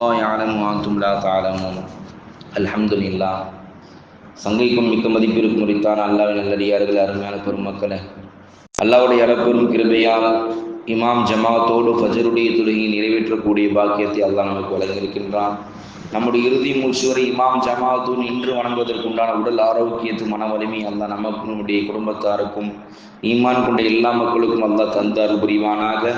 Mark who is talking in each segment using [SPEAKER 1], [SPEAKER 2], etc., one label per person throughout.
[SPEAKER 1] யாழம் வாத்தும்லா தாழமும் அல்ஹம்துல்லா சங்கைக்கும் மிக்க மதிப்பிற்கும் முறித்தான் அல்லாவின் நல்லடியார்கள் அருமையான பெருமக்களை. அல்லாவுடைய அளப்பெரும் கிருபையால் இமாம் ஜமாத்தோடு ஃபஜருடைய தொழுகை நிறைவேற்றக்கூடிய பாக்கியத்தை அல்லாஹ் நமக்கு வழங்கியிருக்கின்றான். நம்முடைய இறுதி மூச்சு வரை இமாம் ஜமாத்தூன் இன்று வணங்குவதற்குண்டான உடல் ஆரோக்கியத்து மன வலிமை அல்ல நமக்கு நம்முடைய குடும்பத்தாருக்கும் ஈமான் கொண்ட எல்லா மக்களுக்கும் அல்ல தந்தார் புரிவானாக.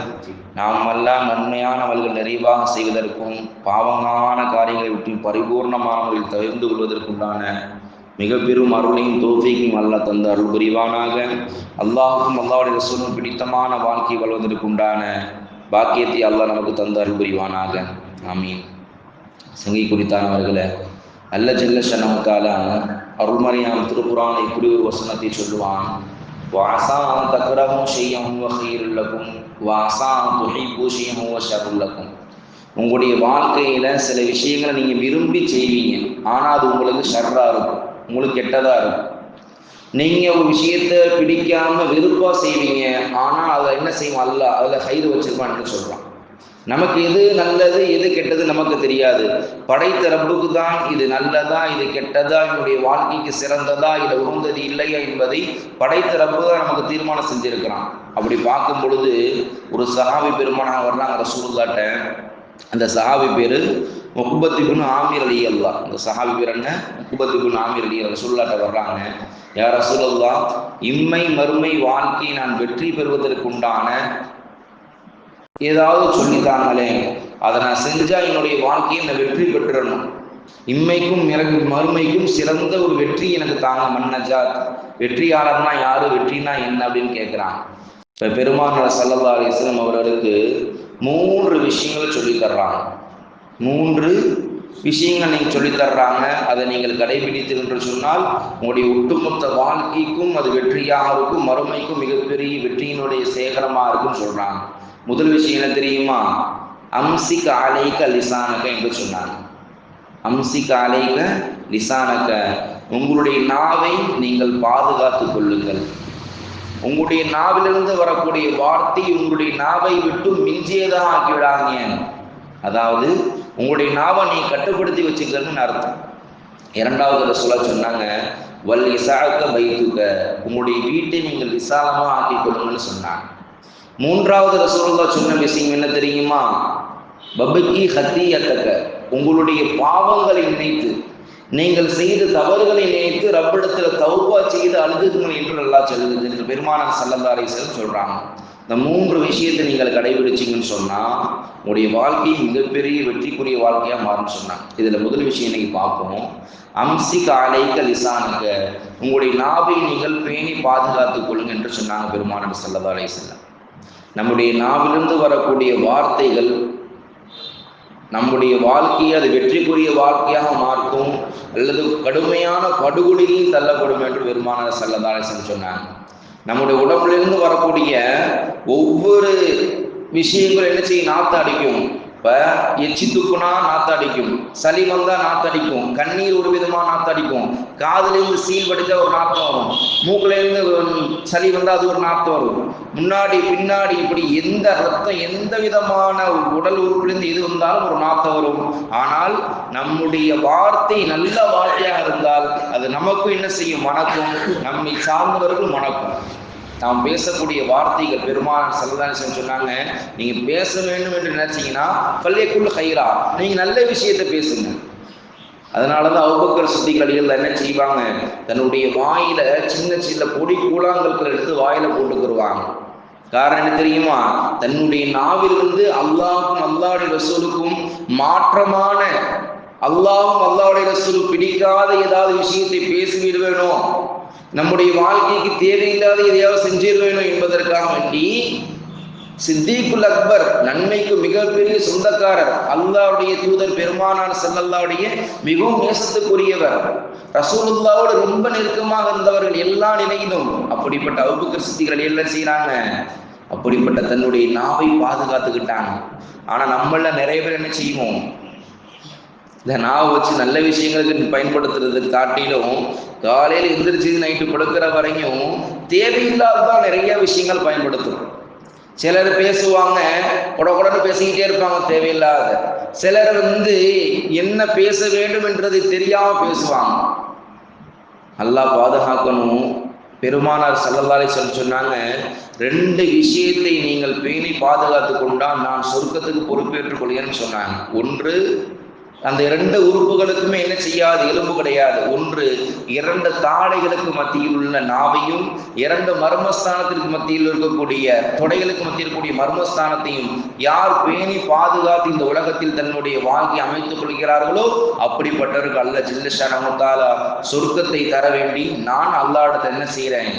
[SPEAKER 1] நாம் எல்லாம் நன்மையானவர்கள் நிறைவாக செய்வதற்கும் பாவமான காரியங்களை விட்டு பரிபூர்ணமானவர்கள் தவிர்ந்து கொள்வதற்குண்டான மிக பெரும் அருளையும் தோஃபிக்கும் அல்ல தந்த அருள் புரிவானாக. அல்லாஹுக்கும் அல்லாவுடைய ரசூலும் பிடித்தமான வாழ்க்கை வாழ்வதற்குண்டான பாக்கியத்தை அல்லாஹ் நமக்கு தந்த அருள் புரிவானாக. ஆமீன். சங்கி குறித்தானவர்களை அல்ல ஜெல்ல ஷனமத்தால அருள்மறையாம் திருப்புறான் இப்படி ஒரு வசனத்தை சொல்லுவான். வாசா தக்ரமும் செய்யவும் வகையிலுள்ளக்கும் வாசா துஹிப்பு செய்யும் ஷருள்ளக்கும் உங்களுடைய வாழ்க்கையில சில விஷயங்களை நீங்க விரும்பி செய்வீங்க. ஆனா அது உங்களுக்கு ஷர்ரா இருக்கும் உங்களுக்கு கெட்டதா இருக்கும். நீங்க ஒரு விஷயத்த பிடிக்காம விருப்பா செய்வீங்க. ஆனா அதை என்ன செய்வோம் அல்ல அதுல கயிறு வச்சிருப்பான்னு சொல்றான். நமக்கு எது நல்லது எது கெட்டது நமக்கு தெரியாது. படைத்த ரப்புக்கு தான் இது நல்லதா இது கெட்டதா என்னுடைய வாழ்க்கைக்கு சிறந்ததா இது உகந்தது இல்லையா என்பதை படைத்த ரப்பு தான் நமக்கு தீர்மானம் செஞ்சிருக்கிறான். அப்படி பார்க்கும் பொழுது ஒரு சஹாபி பெருமானாக வர்றாங்க ரசூலுல்லாட்ட அந்த சஹாபி பேரு முகுபத்தி ஆமீர் அலி அல்லா அந்த சஹாபி பேர் என்ன? முகுபத்தி குன் ஆமீர் அலி ரசூல்லாட்ட வர்றாங்க. யார் ரசூலல்லா இம்மை மறுமை வாழ்க்கையை நான் வெற்றி பெறுவதற்கு உண்டான ஏதாவது சொல்லித்தாங்களே அதை நான் செஞ்சா என்னுடைய வாழ்க்கையை நான் வெற்றி பெற்றுடணும் இம்மைக்கும் மிறகு மறுமைக்கும் சிறந்த ஒரு வெற்றி எனக்கு தாங்க மன்னஜாத். வெற்றியாளர்னா யாரு வெற்றினா என்ன அப்படின்னு கேட்குறான் இப்போ பெருமானார் சல்லல்லா அலிஸ்லம் அவர்களுக்கு மூன்று விஷயங்கள் சொல்லி தர்றாங்க. மூன்று விஷயங்கள் நீங்கள் சொல்லி தர்றாங்க. அதை நீங்கள் கடைபிடித்து என்று சொன்னால் உங்களுடைய ஒட்டுமொத்த வாழ்க்கைக்கும் அது வெற்றியாக இருக்கும் மறுமைக்கும் மிகப்பெரிய வெற்றியினுடைய சேகரமாக இருக்கும்னு சொல்றாங்க. முதல் விஷயம் என்ன தெரியுமா? அம்சிக் அலைக்க லிசானக என்று சொன்னாங்க. அம்சிக் அலைக்க லிசானக உங்களுடைய நாவை நீங்கள் பாதுகாத்து கொள்ளுங்கள். உங்களுடைய நாவிலிருந்து வரக்கூடிய வார்த்தை உங்களுடைய நாவை விட்டு மிஞ்சியதாக ஆக்கிவிடாங்க அதாவது உங்களுடைய நாவை நீ கட்டுப்படுத்தி வச்சுக்கிறதுன்னு அர்த்தம். இரண்டாவது ரசூலா சொன்னாங்க வல் இசாக்க வைத்துக்க உங்களுடைய வீட்டை நீங்கள் விசாலமாக ஆக்கி கொள்ளுங்கன்னு சொன்னாங்க. மூன்றாவது ரசூலுல்லா சொன்ன விஷயம் என்ன தெரியுமா? பபுக்கி ஹத்தியத்தக்க உங்களுடைய பாவங்களை நினைத்து நீங்கள் செய்த தவறுகளை நினைத்து ரப்பிடத்தில் தௌபா செய்து அழுதுங்கள் என்று நல்லா சொல்லுது என்று பெருமானார் சல்லந்தாரை சொல்றாங்க. இந்த மூன்று விஷயத்தை நீங்கள் கடைபிடிச்சிங்கன்னு சொன்னா உங்களுடைய வாழ்க்கை மிகப்பெரிய வெற்றிக்குரிய வாழ்க்கையா மாறும்னு சொன்னாங்க. இதுல முதல் விஷயம் இன்னைக்கு பார்ப்போம். அம்சி காலைக்க லிசானுக்க உங்களுடைய நாவை நீங்கள் பேணி பாதுகாத்துக் கொள்ளுங்க என்று சொன்னாங்க பெருமானார் சல்லதாரை செல்லம் நம்முடைய நாவிலிருந்து வரக்கூடிய வார்த்தைகள் நம்முடைய வாழ்க்கையை அது வெற்றிக்குரிய வாழ்க்கையாக மாற்றும் அல்லது கடுமையான படுகொலியில் தள்ளப்படும் என்று பெருமான சல்லதாரசன் சொன்னாங்க. நம்முடைய உடம்புலேருந்து வரக்கூடிய ஒவ்வொரு விஷயங்களும் என்ன செய்யும்? நாத்து அடிக்கும். இப்போ எச்சி துப்புனா நாத்தடிக்கும் சளி வந்தா நாத்தடிக்கும் கண்ணீர் ஒரு விதமா நாத்தடிக்கும் காதுலேருந்து சீல் படுத்த ஒரு நாத்தம் வரும் மூக்குலேருந்து சளி வந்தா அது ஒரு நாத்தம் வரும். முன்னாடி பின்னாடி இப்படி எந்த ரத்தம் எந்த விதமான உடல் உறுப்புலேருந்து எது வந்தாலும் ஒரு நாத்தம் வரும். ஆனால் நம்முடைய வார்த்தை நல்ல வார்த்தையாக இருந்தால் அது நமக்கும் என்ன செய்யும்? மணக்கும் நம்மை சார்ந்தவர்கள் மணக்கும் நாம் பேசக்கூடிய வார்த்தைகள் பெருமானார் சல்லதாசன் சொன்னாங்க. நீங்க பேச வேண்டும் என்று நினைச்சீங்கன்னா பள்ளியக்குள் ஹைரா நீங்க நல்ல விஷயத்தை பேசுங்க. அதனாலதான் அவுபக்கர் சுத்தி கடிகள் என்ன செய்வாங்க? தன்னுடைய வாயில சின்ன சின்ன பொடி கூழாங்கற்கள் எடுத்து வாயில போட்டுக்கிடுவாங்க காரணம் என்ன தெரியுமா? தன்னுடைய நாவிலிருந்து அல்லாவுக்கும் அல்லாவுடைய ரசூலுக்கும் மாற்றமான அல்லாவும் அல்லாவுடைய ரசூல் பிடிக்காத ஏதாவது விஷயத்தை பேசிவிடுவேனோ? நம்முடைய வாழ்க்கைக்கு தேவையில்லாத எதையாவது செஞ்சிட வேணும் என்பதற்காக வேண்டி சித்திகுல் அக்பர் நன்மைக்கு மிகப்பெரிய சொந்தக்காரர் அல்லாவுடைய தூதர் பெருமானார் செல்லல்லாவுடைய மிகவும் நேசத்துக்குரியவர். ரசூலுல்லாவோடு ரொம்ப நெருக்கமாக இருந்தவர்கள் எல்லா நிலையிலும் அப்படிப்பட்ட அவுபக்கர் சித்திகள் என்ன செய்யறாங்க அப்படிப்பட்ட தன்னுடைய நாவை பாதுகாத்துக்கிட்டாங்க. ஆனா நம்மள நிறைய பேர் என்ன செய்வோம்? இந்த நாவை வச்சு நல்ல விஷயங்களுக்கு பயன்படுத்துறது காட்டிலும் காலையில் எந்திரிச்சு நைட்டு படுக்கிற வரைக்கும் தேவையில்லாததான் நிறைய விஷயங்கள் பயன்படுத்தும். சிலர் பேசுவாங்க உடனே பேசிக்கிட்டே இருப்பாங்க தேவையில்லாத. சிலர் வந்து என்ன பேச வேண்டும் என்றது தெரியாம பேசுவாங்க. நல்லா பாதுகாக்கணும். பெருமானார் சல்லல்லாலே சொல்லி சொன்னாங்க ரெண்டு விஷயத்தை நீங்கள் பேணி பாதுகாத்து கொண்டால் நான் சொர்க்கத்துக்கு பொறுப்பேற்றுக் கொள்கிறேன்னு சொன்னாங்க. ஒன்று அந்த இரண்டு உறுப்புகளுக்குமே என்ன செய்யாது? எலும்பு கிடையாது. ஒன்று இரண்டு தாடைகளுக்கு மத்தியில் உள்ள நாவையும் இரண்டு மர்மஸ்தானத்திற்கு மத்தியில் இருக்கக்கூடிய தொடைகளுக்கு மத்தியில் இருக்கக்கூடிய மர்மஸ்தானத்தையும் யார் பேணி பாதுகாத்து இந்த உலகத்தில் தன்னுடைய வாழ்க்கை அமைத்துக் கொள்கிறார்களோ அப்படிப்பட்டவர்கள் அல்ல ஜில்லஷானமுத்தாலா சொர்க்கத்தை தர வேண்டி நான் அல்லாடத்தை என்ன செய்கிறேன்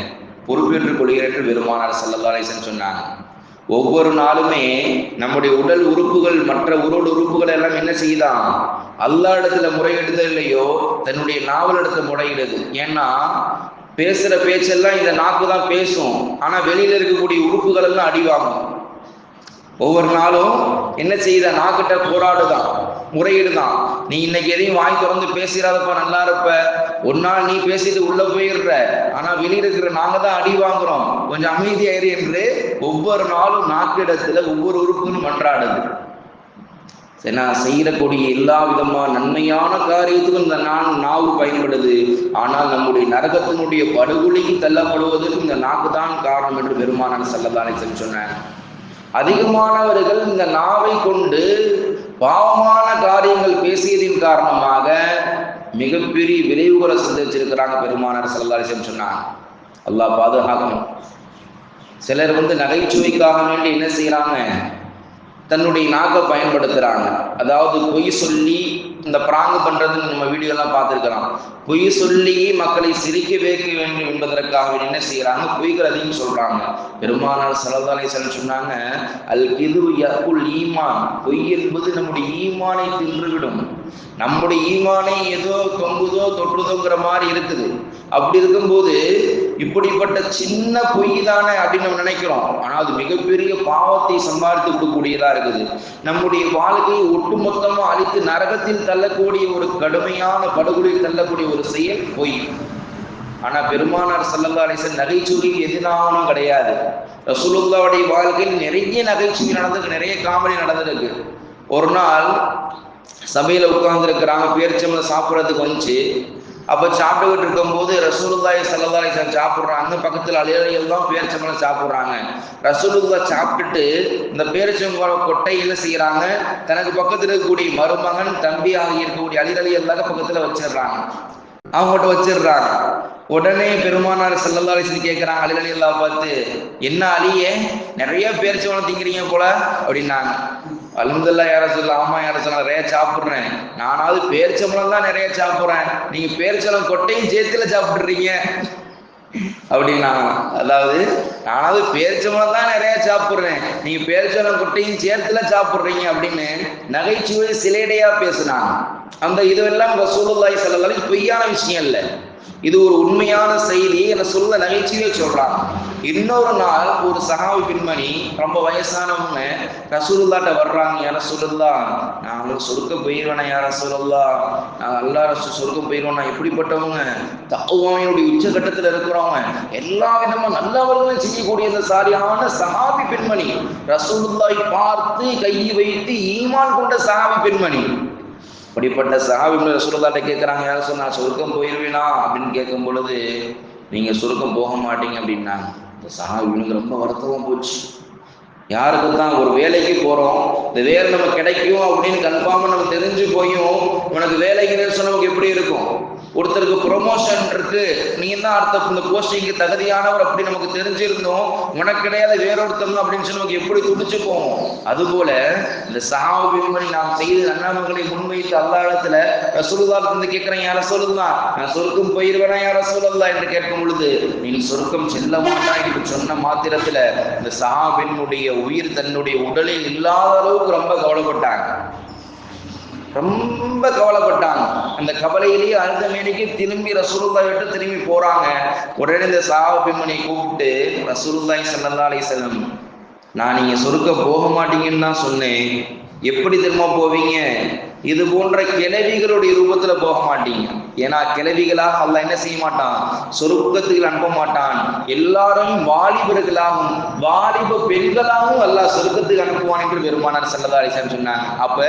[SPEAKER 1] பொறுப்பேற்றுக் கொள்கிறேன் என்று பெருமானார் சல்லல்லாசன் சொன்னாங்க. ஒவ்வொரு நாளுமே நம்முடைய உடல் உறுப்புகள் மற்ற உடல் உறுப்புகள் எல்லாம் என்ன செய்யுதான் அல்லா இடத்துல முறையிடுதல் இல்லையோ? தன்னுடைய நாவல் இடத்துல முறையிடுது. ஏன்னா பேசுற பேச்செல்லாம் இந்த நாக்கு தான் பேசும். ஆனா வெளியில இருக்கக்கூடிய உறுப்புகள் எல்லாம் அடிவாங்கும் ஒவ்வொரு நாளும் என்ன செய்த நாக்கிட்ட போராடுதான். முறையிடுதான். நீ இன்னைக்கு எதையும் வாய் திறந்து பேசுறாதப்ப நல்லா இருப்ப. ஒரு நாள் நீ பேசிட்டு உள்ள போயிடுற. ஆனா வெளியில இருக்கிற நாங்க தான் அடி வாங்குறோம். கொஞ்சம் அமைதியாயிரு என்று ஒவ்வொரு நாளும் நாக்கிடத்துல ஒவ்வொரு உறுப்புகளும் மன்றாடுது. நான் செய்யக்கூடிய எல்லா விதமான நன்மையான காரியத்துக்கும் இந்த நான் நாவு பயன்படுது. ஆனால் நம்முடைய நரகத்தினுடைய படுகொலிக்கு தள்ளப்படுவதற்கு இந்த நாக்கு தான் காரணம் என்று பெருமானான் செல்லதானே சொன்னேன் அதிகமானவர்கள் இந்த நாவை கொண்டு பாவமான காரியங்கள் பேசியதின் காரணமாக மிகப்பெரிய விளைவுகளை சந்திச்சிருக்கிறாங்க பெருமானார் செல்லதாரிசம் சொன்னாங்க அல்லாஹ் பாதுகாக்கணும். சிலர் வந்து நகைச்சுவைக்காக வேண்டி என்ன செய்யறாங்க தன்னுடைய நாக்கை பயன்படுத்துறாங்க. அதாவது பொய் சொல்லி இந்த பிராங்கு பண்றதுன்னு நம்ம வீடியோலாம் பார்த்துருக்கலாம் பொய் சொல்லி மக்களை சிரிக்க வைக்க வேண்டும் என்பதற்காக என்ன செய்யறாங்க? பொய்கள் அதிகம் சொல்றாங்க. பெருமானார் சலதாலை சொன்னாங்க அல் கிது யக்குல் ஈமான். பொய் என்பது நம்முடைய ஈமானை தின்றுவிடும். நம்முடைய ஈமானை ஏதோ தொங்குதோ தொற்றுதோங்கிற மாதிரி இருக்குது. அப்படி இருக்கும்போது இப்படிப்பட்ட சின்ன பொய் தானே அப்படின்னு நம்ம நினைக்கிறோம். ஆனால் அது மிகப்பெரிய பாவத்தை சம்பாதித்து விடக்கூடியதா இருக்குது. நம்முடைய வாழ்க்கையை ஒட்டுமொத்தமா அழித்து நரகத்தில் தள்ளக்கூடிய ஒரு கடுமையான படுகொலில் தள்ளக்கூடிய ஒரு செயல் பொய். ஆனா பெருமானார் சல்லல்லா அலிசன் நகைச்சுவை கிடையாது. ரசூலுல்லாவுடைய வாழ்க்கையில் நிறைய நகைச்சுவை நடந்திருக்கு நிறைய காமெடி நடந்திருக்கு. ஒரு நாள் சபையில் உட்காந்துருக்கிறாங்க பேரிச்சம்பளம் சாப்பிட்றதுக்கு வந்துச்சு. அப்போ சாப்பிட்டுக்கிட்டு இருக்கும்போது ரசூலுல்லாய் சல்லல்லாய் சாப்பிட்றாங்க. பக்கத்தில் அலையலையில் தான் பேரிச்சம்பளம் சாப்பிட்றாங்க. ரசூலுல்லா சாப்பிட்டுட்டு இந்த பேரிச்சம்பளம் கொட்டையில் செய்கிறாங்க செய்யறாங்க தனக்கு பக்கத்தில் இருக்கக்கூடிய மருமகன் தம்பி ஆகிய இருக்கக்கூடிய அலிரலி எல்லாரும் பக்கத்தில் வச்சிடுறாங்க. அவங்ககிட்ட வச்சிடுறாங்க. உடனே பெருமானார் செல்லல்லா அலிசன் கேட்குறாங்க அலி அல்லா பார்த்து என்ன அலியே நிறைய பேரிச்சம்பளம் திங்கிறீங்க போல அப்படின்னாங்க. அலமதுல்லா யார சொல்ல ஆமா யார சொல்ல நிறைய சாப்பிட்றேன். நானாவது பேரிச்சம்பளம் தான் நிறைய சாப்பிட்றேன். நீங்க பேரிச்சம்பளம் கொட்டையும் சேர்த்துல சாப்பிட்றீங்க. அப்படின்னா அதாவது நானாவது பேரிச்சம்பளம் தான் நிறைய சாப்பிட்றேன். நீங்க பேரிச்சம்பளம் குட்டையும் சேர்த்துல சாப்பிட்றீங்க அப்படின்னு நகைச்சுவை சிலேடையா பேசுனாங்க. அந்த இதுவெல்லாம் ரசூலுல்லாஹி ஸல்லல்லாஹு அலைஹி பொய்யான விஷயம் இல்லை. இது ஒரு உண்மையான செய்தி என சொல்ல நகைச்சுவையை சொல்றான். இன்னொரு நாள் ஒரு சகாவி பெண்மணி ரொம்ப வயசானவங்க ரசூலுல்லாட்ட வர்றாங்க. யார சொல்லுல்லா நான் சொருக்க போயிடுவேனா யார சொல்லலா நாங்கள் எல்லா ரசு சொருக்க போயிடுவேனா எப்படிப்பட்டவங்க தப்புவாமையுடைய உச்சகட்டத்தில் இருக்கிறவங்க எல்லா விதமும் நல்லவர்களும் செய்யக்கூடிய இந்த சாரியான சகாபி பெண்மணி ரசூலுல்லாய் பார்த்து கையை வைத்து ஈமான் கொண்ட சகாபி பெண்மணி. அப்படிப்பட்ட சஹாபிகள் ரசூலுல்லாட்ட கேட்குறாங்க யாரும் சொன்னா சொர்க்கம் போயிடுவீனா அப்படின்னு கேட்கும் பொழுது நீங்கள் சொர்க்கம் போக மாட்டீங்க அப்படின்னாங்க. இந்த சஹாபிகளுக்கு ரொம்ப வருத்தமாக போச்சு. யாருக்கு தான் ஒரு வேலைக்கு போகிறோம் இந்த வேலை நம்ம கிடைக்கும் அப்படின்னு கன்ஃபார்மாக நம்ம தெரிஞ்சு போயும் உனக்கு வேலைக்கு சொன்னவங்க எப்படி இருக்கும்? ஒருத்தருக்கு ப்ரொமோஷன் இருக்கு. நீ தான் அடுத்த இந்த போஸ்டிங்க்கு தகுதியானவர் அப்படி நமக்கு தெரிஞ்சிருந்தோம். உனக்கு கிடையாது வேறொருத்தவங்க அப்படின்னு சொல்லி நமக்கு எப்படி துடிச்சு போவோம் அதுபோல இந்த சாவிமணி நாம் செய்த நன்னாமங்களை முன்வைத்து அல்லாடத்துல ரசூலுதால் இருந்து கேட்கிறேன் யார சொல்லுதான் நான் சொருக்கம் போயிருவேனா யார சொல்லலாம் என்று கேட்கும் பொழுது நீ சொருக்கம் செல்ல மாட்டாய் என்று சொன்ன மாத்திரத்துல இந்த சாபினுடைய உயிர் தன்னுடைய உடலில் இல்லாத அளவுக்கு ரொம்ப கவலைப்பட்டாங்க. ரொம்ப கவலைப்பட்டாங்க. அந்த கவலையிலேயே அடுத்த மேடைக்கு திரும்பி ரசூலுல்லாய் விட்டு திரும்பி போறாங்க. உடனே இந்த சாவ பெண்மணி கூப்பிட்டு ரசூலுல்லாய் சல்லல்லா அலி செல்லம் நான் நீங்க சொருக்க போக மாட்டீங்கன்னு தான் சொன்னேன். எப்படி திரும்ப போவீங்க? இது போன்ற கிளவிகளுடைய ரூபத்துல போக மாட்டீங்க. ஏன்னா கிளவிகளாக அல்ல என்ன செய்ய மாட்டான்? சொருக்கத்துக்கு அனுப்ப மாட்டான். எல்லாரும் வாலிபர்களாகவும் வாலிப பெண்களாகவும் அல்ல சொருக்கத்துக்கு அனுப்புவான் என்று பெருமானார் சல்லதா அலிசன் சொன்னாங்க. அப்ப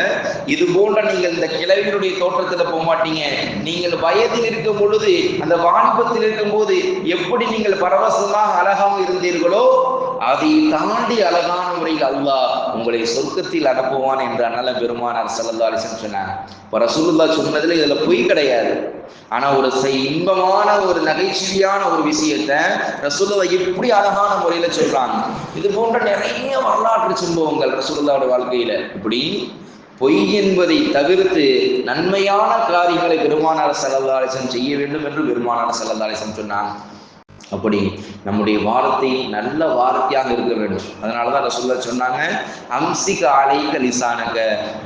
[SPEAKER 1] இது போன்ற நீங்கள் இந்த கிளவிகளுடைய தோற்றத்துல போக மாட்டீங்க. நீங்கள் வயதில் இருக்கும் பொழுது அந்த வாலிபத்தில் இருக்கும் போது எப்படி நீங்கள் பரவசமாக அழகாக இருந்தீர்களோ அதை தாண்டி அழகான முறையில் அல்லாஹ் உங்களை சொர்க்கத்தில் அனுப்புவான் என்று அண்ணல பெருமானார் சல்லா அலிசன் சொன்னாங்க இப்போ ரசூலுல்லா சொன்னதுல இதுல பொய் கிடையாது. ஆனா ஒரு இன்பமான ஒரு நகைச்சுவையான ஒரு விஷயத்த ரசூலுல்லா எப்படி அழகான முறையில சொல்றாங்க. இது போன்ற நிறைய வரலாற்று சம்பவங்கள் ரசூலுல்லாவோட வாழ்க்கையில. இப்படி பொய் என்பதை தவிர்த்து நன்மையான காரியங்களை பெருமானார் சல்லல்லாசன் செய்ய வேண்டும் என்று பெருமானார் சல்லல்லாசன் சொன்னாங்க. அப்படி நம்முடைய வார்த்தை நல்ல வார்த்தையாக இருக்க வேண்டும். அதனாலதான் ரசூல்லா சொன்னாங்க அம்சிக அலைக்க லிசானக.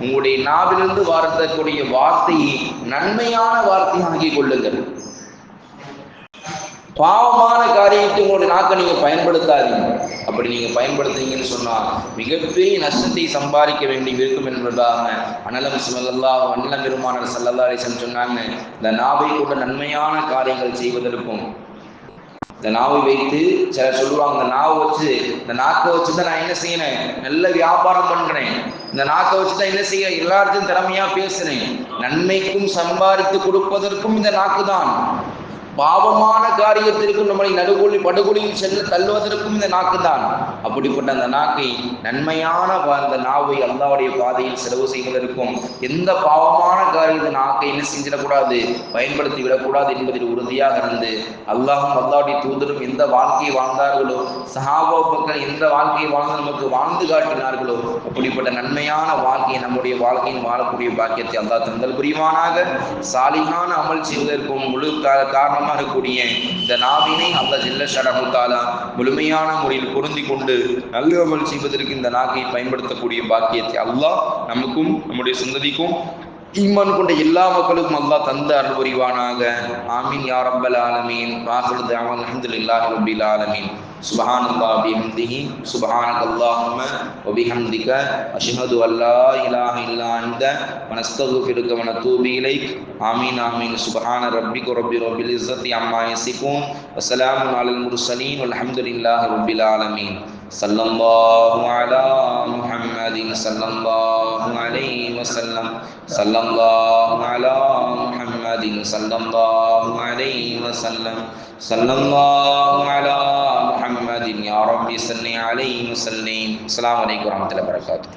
[SPEAKER 1] உங்களுடைய நாவிலிருந்து வார்த்தக்கூடிய வார்த்தையை நன்மையான வார்த்தையாகி கொள்ளுங்கள். பாவமான காரியத்தை உங்களுடைய நாக்கை நீங்க பயன்படுத்தாதீங்க. அப்படி நீங்க பயன்படுத்துறீங்கன்னு சொன்னா மிகப்பெரிய நஷ்டத்தை சம்பாதிக்க வேண்டி இருக்கும் என்பதாக அனலம் சிவல்லா அண்ணலம் பெருமானர் சல்லல்லா சொன்னாங்க இந்த நாவை கூட நன்மையான காரியங்கள் செய்வதற்கும் இந்த நாவை வைத்து சில சொல்லுவாங்க இந்த நாவை வச்சு இந்த நாக்கை வச்சு தான் நான் என்ன செய்யணும்? நல்ல வியாபாரம் பண்றேன். இந்த நாக்கை வச்சு தான் என்ன செய்ய எல்லாருக்கும் திறமையா பேசுறேன். நன்மைக்கும் சம்பாதித்து கொடுப்பதற்கும் இந்த நாக்கு தான் பாவமான காரியத்திற்கும் நம்மளை நடுகொலி படுகொலியில் சென்று தள்ளுவதற்கும் இந்த நாக்கு தான் அப்படிப்பட்ட அந்த நாக்கை நன்மையான அந்த நாவை அல்லாவுடைய பாதையில் செலவு செய்வதற்கும் எந்த பாவமான காரியத்தை நாக்கை என்ன செஞ்சிடக்கூடாது பயன்படுத்தி விடக்கூடாது என்பதில் உறுதியாக இருந்து அல்லாஹும் அல்லாவுடைய தூதரும் எந்த வாழ்க்கையை வாழ்ந்தார்களோ சஹாபாக்கள் எந்த வாழ்க்கையை வாழ்ந்து நமக்கு வாழ்ந்து காட்டினார்களோ அப்படிப்பட்ட நன்மையான வாழ்க்கையை நம்முடைய வாழ்க்கையின் வாழக்கூடிய பாக்கியத்தை அல்லாஹ் தந்தல் புரிவானாக. சாலிகான அமல் செய்வதற்கும் முழு காரணம் காரணமாக இருக்கக்கூடிய இந்த நாவினை அல்ல ஜில்ல ஷரமுத்தாலா முழுமையான முறையில் பொருந்தி கொண்டு நல்ல அமல் செய்வதற்கு இந்த நாக்கை பயன்படுத்தக்கூடிய பாக்கியத்தை அல்லாஹ் நமக்கும் நம்முடைய சந்ததிக்கும் ஈமான் கொண்ட எல்லா மக்களுக்கும் அல்லாஹ் தந்த அருள் புரிவானாக. ஆமீன் யா ரப்பல் ஆலமீன். வாஹிரு தஅவான் அல்ஹம்துலில்லாஹி ரபில் ஆலமீன். سبحان الله بحمده سبحانك اللهم وبحمدك أشهد أن لا إله إلا أنت ونستغفرك ونتوب إليك آمين آمين سبحان ربك رب رب العزة عما يصفون وسلام على المرسلين والحمد لله رب العالمين صلى الله على محمد صلى الله عليه وسلم صلى الله على محمد صلى الله عليه وسلم صلى الله على محمد يا رب صل عليه وسلم السلام عليكم ورحمة الله وبركاته